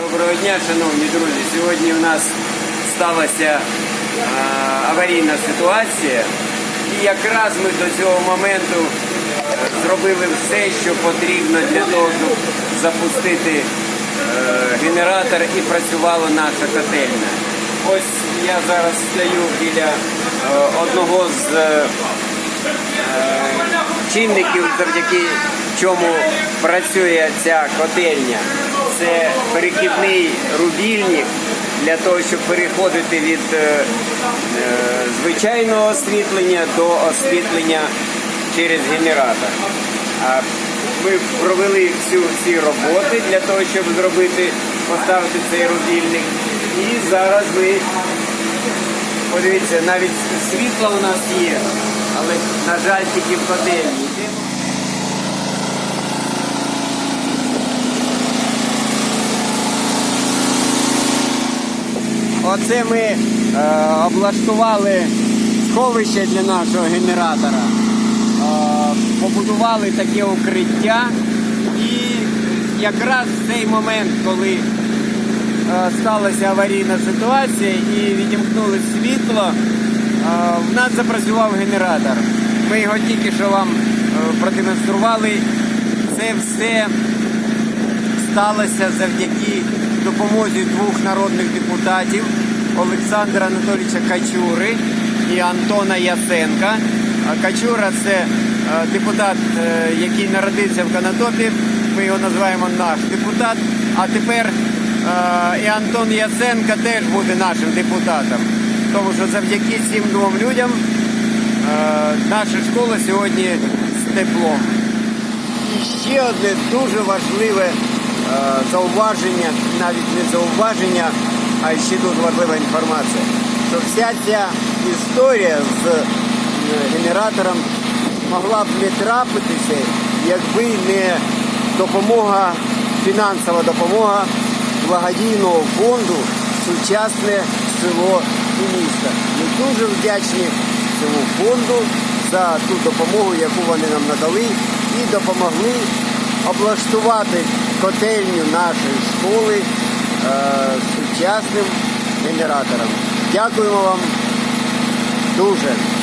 Доброго дня, шановні друзі. Сьогодні у нас сталася а, аварійна ситуація, і якраз ми до цього моменту е, зробили все, що потрібно для того, щоб запустити е, генератор і працювала наша котельня. Ось я зараз стою біля е, одного з е, чинників, завдяки чому працює ця котельня. Це перехідний рубільник для того, щоб переходити від е, е, звичайного освітлення до освітлення через генератор. А ми провели всю ці роботи для того, щоб зробити, поставити цей рубільник. І зараз ми Подивіться, навіть світло у нас є, але, на жаль, тільки в котельні. Оце ми е, облаштували сховище для нашого генератора. Е, побудували таке укриття. І якраз в цей момент, коли е, сталася аварійна ситуація і відімкнули світло, е, в нас запрацював генератор. Ми його тільки що вам е, продемонстрували. Це все сталося завдяки допомозі двох народних депутатів Олександра Анатолійовича Качури і Антона Яценка. Качура це е, депутат, е, який народився в Канатопі. Ми його називаємо наш депутат. А тепер е, і Антон Яценка теж буде нашим депутатом. Тому що завдяки цим двом людям наша школа сьогодні з теплом. І ще одне дуже важливе зауваження, навіть не зауваження, а ще дуже важлива інформація, що вся ця історія з е, генератором могла б не трапитися, якби не допомога, фінансова допомога благодійного фонду Сучасне село і місто. Ми дуже вдячні цьому фонду за ту допомогу, яку вони нам надали, і допомогли облаштувати котельню нашої школи сучасним генератором. Дякуємо вам дуже.